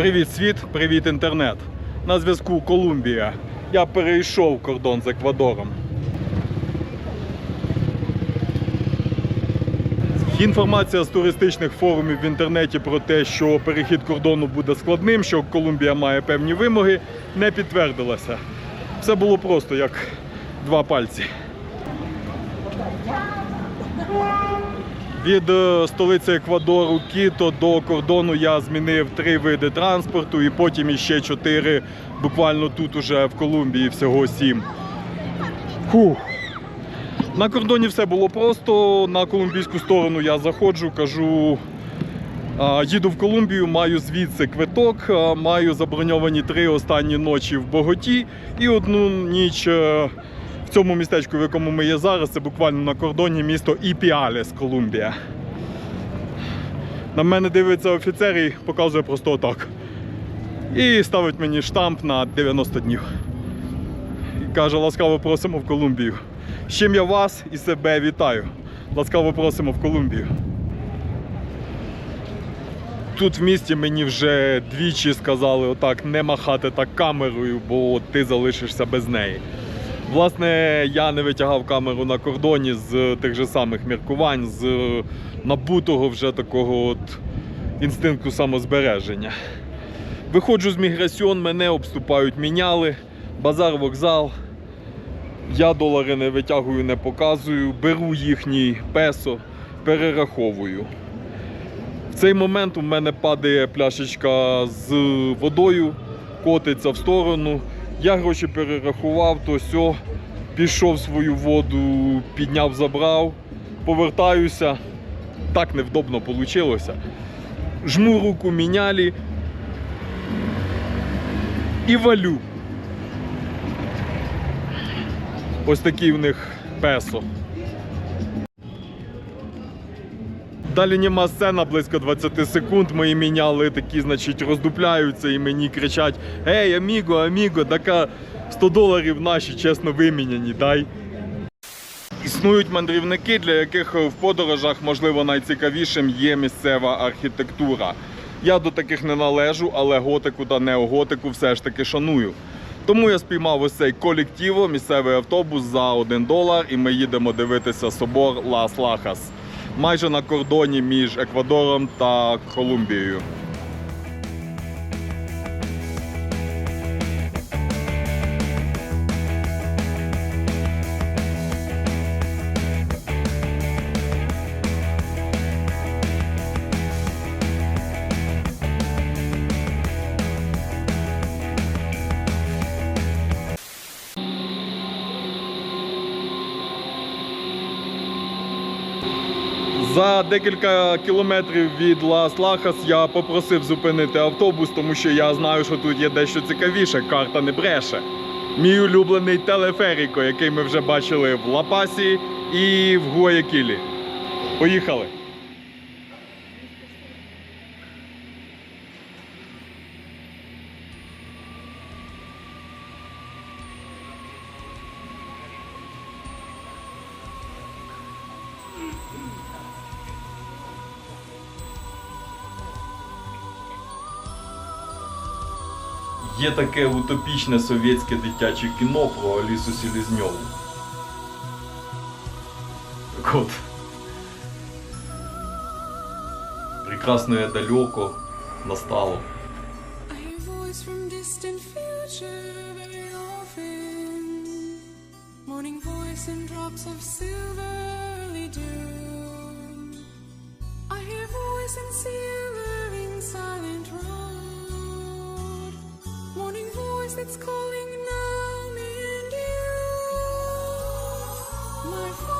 Привіт, світ, привіт, інтернет. На зв'язку Колумбія. Я перейшов кордон з Еквадором. Інформація з туристичних форумів в інтернеті про те, що перехід кордону буде складним, що Колумбія має певні вимоги, не підтвердилася. Все було просто як два пальці. Від е, столиці Еквадору Кіто до кордону я змінив три види транспорту і потім іще чотири, буквально тут уже в Колумбії всього сім. Фух. На кордоні все було просто. На колумбійську сторону я заходжу, кажу. Їду в Колумбію, маю звідси квиток, маю заброньовані три останні ночі в Боготі і одну ніч е, в цьому містечку, в якому ми є зараз, це буквально на кордоні місто Іпіалес, Колумбія. На мене дивиться офіцер і показує просто отак. І ставить мені штамп на 90 днів. І каже, ласкаво просимо в Колумбію. З чим я вас і себе вітаю. Ласкаво просимо в Колумбію. Тут в місті мені вже двічі сказали отак не махати так камерою, бо ти залишишся без неї. Власне, я не витягав камеру на кордоні з тих же самих міркувань, з набутого вже такого от інстинкту самозбереження. Виходжу з міграціон, мене обступають міняли, базар, вокзал. Я долари не витягую, не показую, беру їхній песо, перераховую. В цей момент у мене падає пляшечка з водою, котиться в сторону. Я гроші перерахував, то сьо, пішов свою воду, підняв, забрав, повертаюся. Так невдобно вийшло. Жму руку міняли і валю. Ось такий в них песо. Далі нема сцена близько 20 секунд. Мої міняли такі, значить, роздупляються і мені кричать: Ей, аміго, аміго, така 100 доларів наші, чесно виміняні, дай. Існують мандрівники, для яких в подорожах, можливо, найцікавішим є місцева архітектура. Я до таких не належу, але готику та неоготику все ж таки шаную. Тому я спіймав ось цей колективо, місцевий автобус за 1 долар, і ми їдемо дивитися собор Лас Лахас, майже на кордоні між Еквадором та Колумбією. За декілька кілометрів від Лас Лахас я попросив зупинити автобус, тому що я знаю, що тут є дещо цікавіше. Карта не бреше. Мій улюблений телеферіко, який ми вже бачили в Лапасі і в Гуаякілі. Поїхали. Є таке утопічне совєтське дитяче кіно про Алісу Селезньову. Так от. Прекрасное далеко настало. I hear voice from distant voice that's calling now me and you. My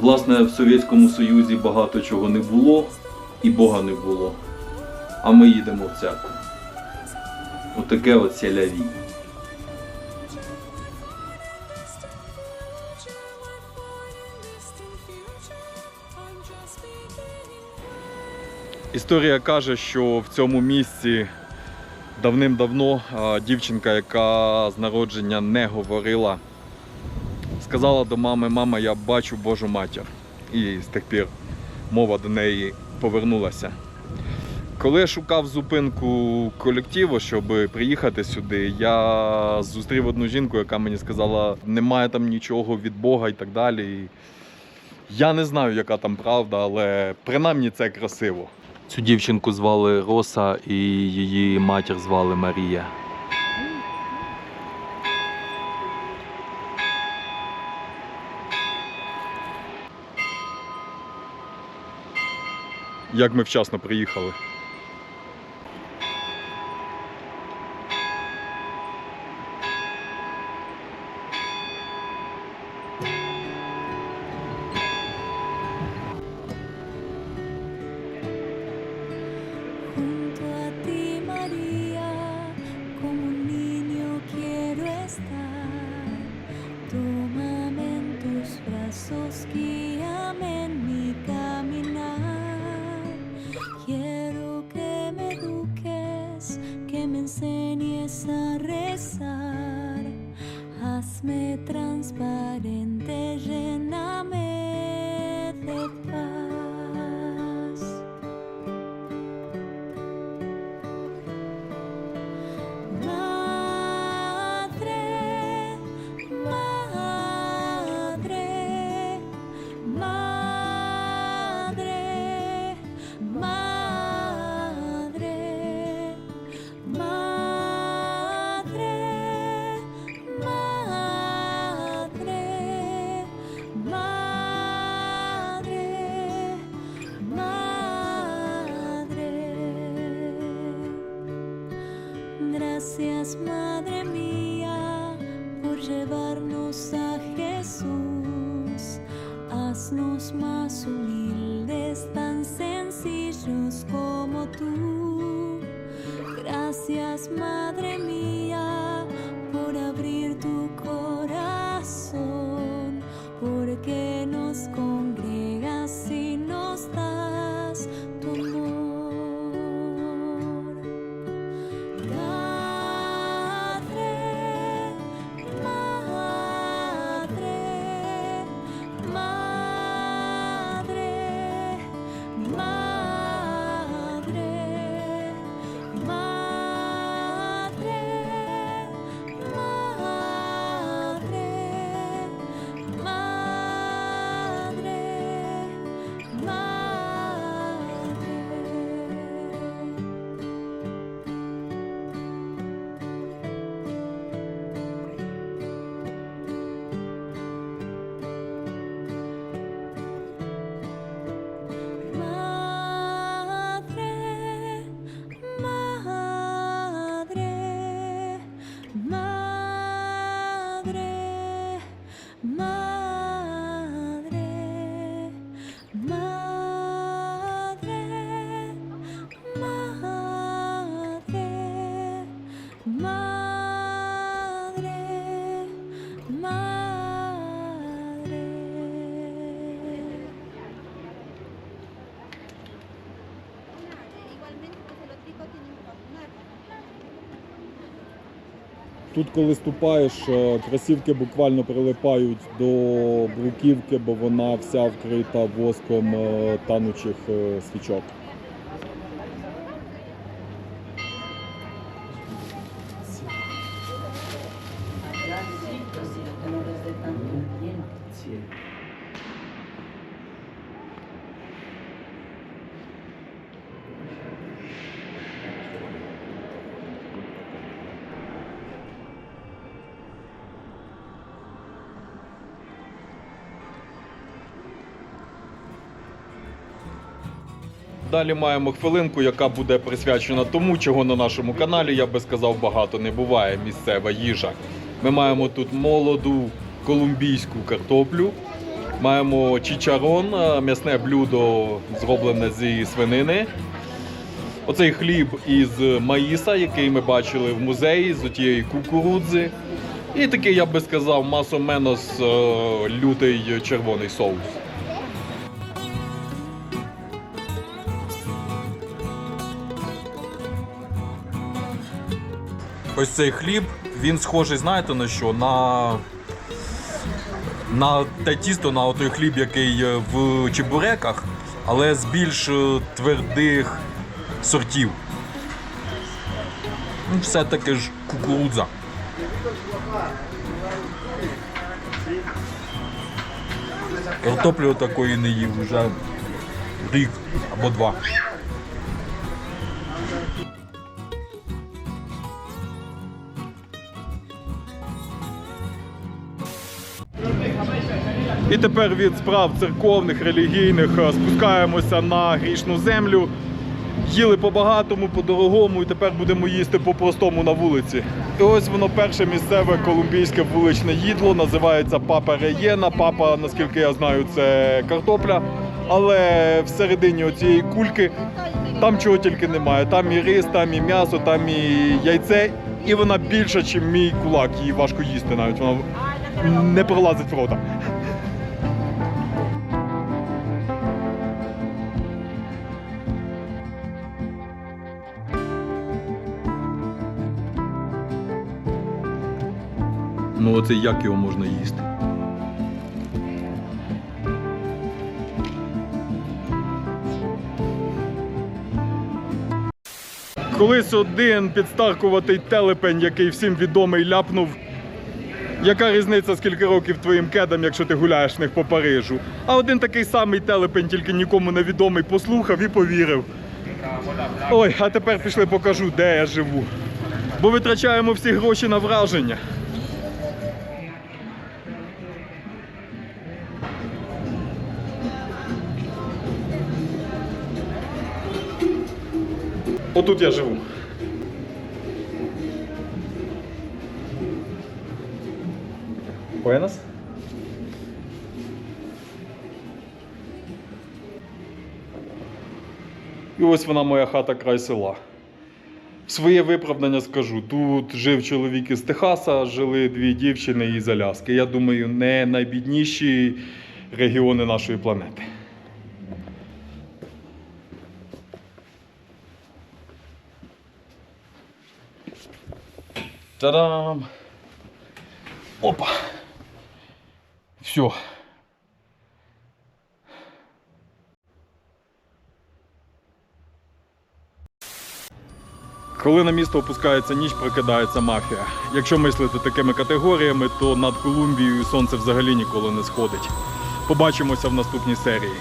Власне, в Совєтському Союзі багато чого не було, і Бога не було. А ми їдемо в церкву. Отаке от сяляві. Історія каже, що в цьому місці давним-давно дівчинка, яка з народження не говорила, сказала до мами: Мама, я бачу Божу матір. І з тих пір мова до неї повернулася. Коли я шукав зупинку колективу, щоб приїхати сюди, я зустрів одну жінку, яка мені сказала, немає там нічого від Бога і так далі. Я не знаю, яка там правда, але принаймні це красиво. Цю дівчинку звали Роса і її матір звали Марія. Як ми вчасно приїхали. Enseñes a rezar. Hazme transparente, lléname Gracias, Madre mía, por llevarnos a Jesús. Haznos más humildes, tan sencillos como tú. Gracias, Madre mía, Тут, коли ступаєш, е, кросівки буквально прилипають до бруківки, бо вона вся вкрита воском е, танучих е, свічок. Gracias, Далі маємо хвилинку, яка буде присвячена тому, чого на нашому каналі, я би сказав, багато не буває. Місцева їжа. Ми маємо тут молоду колумбійську картоплю. Маємо чичарон, е, м'ясне блюдо, зроблене зі свинини. Оцей хліб із маїса, який ми бачили в музеї, з отієї кукурудзи. І такий, я би сказав, масоменос е, лютий червоний соус. Ось цей хліб, він схожий, знаєте на що? На, на те тісто, на той хліб, який в чебуреках, але з більш е, твердих сортів. Ну, Все-таки ж кукурудза. Картоплю такої не їв вже рік або два. І тепер від справ церковних, релігійних е, спускаємося на грішну землю. Їли по-багатому, по-дорогому, і тепер будемо їсти по-простому на вулиці. І ось воно перше місцеве колумбійське вуличне їдло, називається папа реєна. Папа, наскільки я знаю, це картопля. Але всередині оцієї кульки там чого тільки немає. Там і рис, там і м'ясо, там і яйце. І вона більша, ніж мій кулак. Її важко їсти навіть. Вона не пролазить в рота. Ну оце як його можна їсти? Колись один підстаркуватий телепень, який всім відомий, ляпнув. Яка різниця скільки років твоїм кедам, якщо ти гуляєш в них по Парижу? А один такий самий телепень, тільки нікому не відомий, послухав і повірив. Ой, а тепер пішли покажу, де я живу. Бо витрачаємо всі гроші на враження. Отут я живу. Буенос? І ось вона моя хата край села. Своє виправдання скажу. Тут жив чоловік із Техаса, жили дві дівчини із Аляски. Я думаю, не найбідніші регіони нашої планети. Та-дам! Опа! Все. Коли на місто опускається ніч, прокидається мафія. Якщо мислити такими категоріями, то над Колумбією сонце взагалі ніколи не сходить. Побачимося в наступній серії.